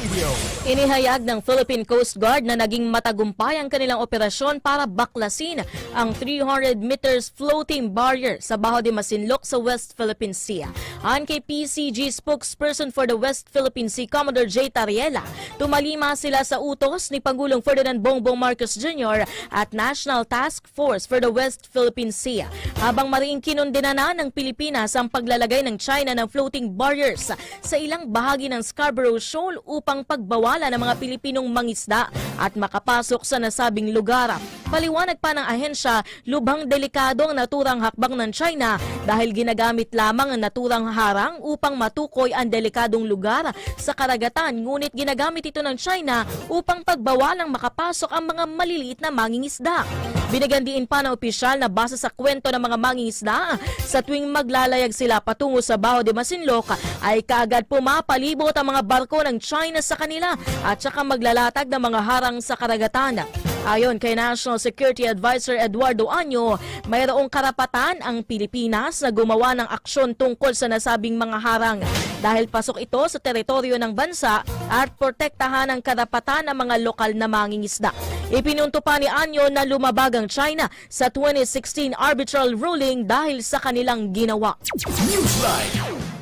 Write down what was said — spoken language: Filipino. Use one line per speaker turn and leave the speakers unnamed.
Radio.
Inihayag ng Philippine Coast Guard na naging matagumpay ang kanilang operasyon para baklasin ang 300 meters floating barrier sa Baho de Masinloc sa West Philippine Sea. Ayon kay PCG spokesperson for the West Philippine Sea, Commodore J. Tariela, tumalima sila sa utos ni Pangulong Ferdinand Bongbong Marcos Jr. at National Task Force for the West Philippine Sea. Habang mariing kinundinana ng Pilipinas ang paglalagay ng China ng floating barriers sa ilang bahagi ng Scarborough Shoal upang pagbawalan ng mga Pilipinong mangisda at makapasok sa nasabing lugar. Paliwanag pa ng ahensya, lubhang delikado ang naturang hakbang ng China dahil ginagamit lamang ang naturang harang upang matukoy ang delikadong lugar sa karagatan ngunit ginagamit ito ng China upang pagbawalang makapasok ang mga maliliit na mangingisda. Binigyan diin pa ng opisyal na base sa kwento ng mga mangingisda, sa tuwing maglalayag sila patungo sa Baho de Masinloc ay kaagad pumapalibot ang mga barko ng China sa kanila at saka maglalatag ng mga harang sa karagatan. Ayon kay National Security Advisor Eduardo Anyo, mayroong karapatan ang Pilipinas na gumawa ng aksyon tungkol sa nasabing mga harang dahil pasok ito sa teritoryo ng bansa at protektahan ang karapatan ng mga lokal na mangingisda. Ipinunto pa ni Anyo na lumabag ang China sa 2016 arbitral ruling dahil sa kanilang ginawa.
Newsline